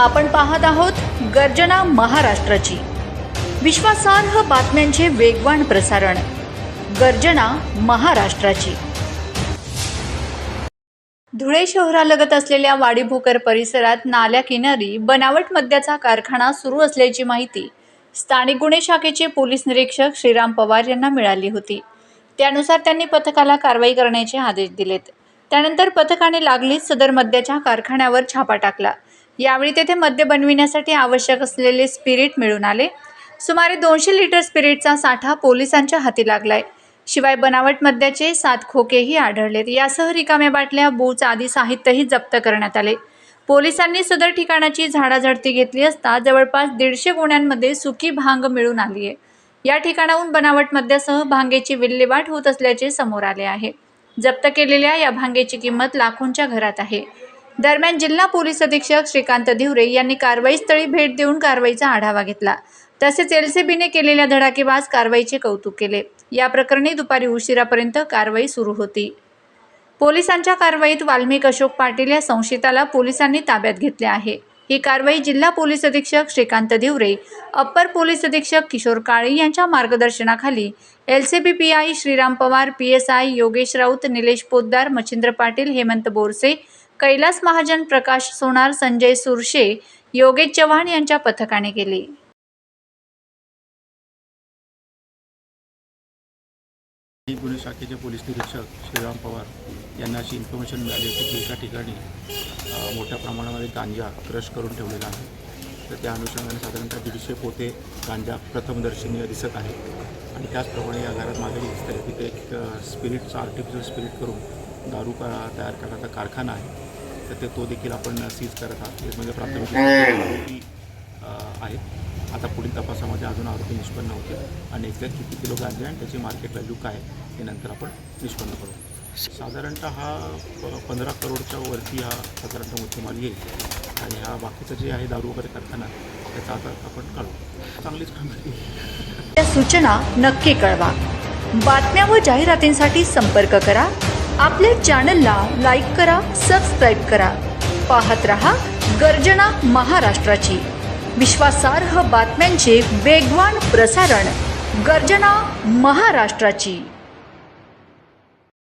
आपण पाहत आहोत गर्जना महाराष्ट्राची. विश्वासार्ह बातम्यांचे वेगवान प्रसारण. गर्जना महाराष्ट्राची. धुळे शहरालगत असलेल्या वाडीभोकर परिसरात नाल्या किनारी बनावट मद्याचा कारखाना सुरू असल्याची माहिती स्थानिक गुन्हे शाखेचे पोलीस निरीक्षक श्रीराम पवार यांना मिळाली होती. त्यानुसार त्यांनी पथकाला कारवाई करण्याचे आदेश दिलेत. त्यानंतर पथकाने लागलीच सदर मद्याच्या कारखान्यावर छापा टाकला. यावेळी तेथे मद्य बनविण्यासाठी आवश्यक असलेले स्पिरिट मिळून आले. सुमारे दोनशे लिटर स्पिरिटचा साठा पोलिसांच्या हाती लागलाय. शिवाय बनावट मद्याचे सात खोकेही आढळलेत. यासह रिकाम्या बाटल्या बूच आदी साहित्यही जप्त करण्यात आले. पोलिसांनी सदर ठिकाणाची झाडाझडती घेतली असता जवळपास दीडशे गुन्ह्यांमध्ये सुकी भांग मिळून आली आहे या ठिकाणाहून बनावट मद्यासह भांगेची विल्हेवाट होत असल्याचे समोर आले आहे. जप्त केलेल्या या भांगेची किंमत लाखोंच्या घरात आहे. दरम्यान जिल्हा पोलीस अधीक्षक श्रीकांत धिवरे यांनी कारवाईस्थळी भेट देऊन कारवाईचा आढावा घेतला. तसेच एलसीबीने केलेल्या धडाकेबाज कारवाईचे कौतुक केले. या प्रकरणी दुपारी उशिरापर्यंत कारवाई सुरू होती. पोलिसांच्या कारवाईत वाल्मिक अशोक पाटील या संशयिताला पोलिसांनी ताब्यात घेतले आहे. ही कारवाई जिल्हा पोलीस अधीक्षक श्रीकांत धिवरे अप्पर पोलीस अधीक्षक किशोर काळे यांच्या मार्गदर्शनाखाली L C B P I Shriram Pawar P S I Yogesh Raut Nilesh Poddar Machhindra Patil Hemant Borse Kailas Mahajan Prakash Sonar Sanjay Surshe Yogesh Chavan यांच्या पथकाने केली. गुन्हे शाखेचे पोलीस निरीक्षक श्रीराम पवार यांना अशी इन्फॉर्मेशन मिळाली होती की एका ठिकाणी मोठ्या प्रमाणामध्ये गांजा क्रश करून ठेवलेला आहे. तर त्या अनुषंगाने साधारणतः दीडशे पोते गांजा प्रथमदर्शनीय दिसत आहे आणि त्याचप्रमाणे या घरात मागे दिसत आहे. तिथे एक स्पिरिटचा आर्टिफिशियल स्पिरिट करून दारू का तयार करण्याचा कारखाना आहे तर ते तो देखील आपण सीज करत आहोत. हे म्हणजे प्राथमिक आरोपी अ, आहेत आता पुढील तपासामध्ये अजून आरोपी निष्पन्न होते आणि एक्झॅक्ट किती किलो गांजा आहे आणि त्याची मार्केट व्हॅल्यू काय आहे हे नंतर आपण निष्पन्न करू. साधारणतः हा प- पंधरा करोडच्या वरती हा साधारणतः मुद्देमाल येईल. आणि हा बाकीचं जे आहे दारू वगैरे करताना त्याचा आता आपण काढू. चांगलीच कामगिरी आहे. या सूचना नक्की कळवा. बातम्या व जाहिरातींसाठी संपर्क करा. आपल्या चॅनलला लाईक करा सबस्क्राईब करा. पाहत रहा गर्जना महाराष्ट्राची. विश्वासार्ह बातम्यांचे वेगवान प्रसारण गर्जना महाराष्ट्राची.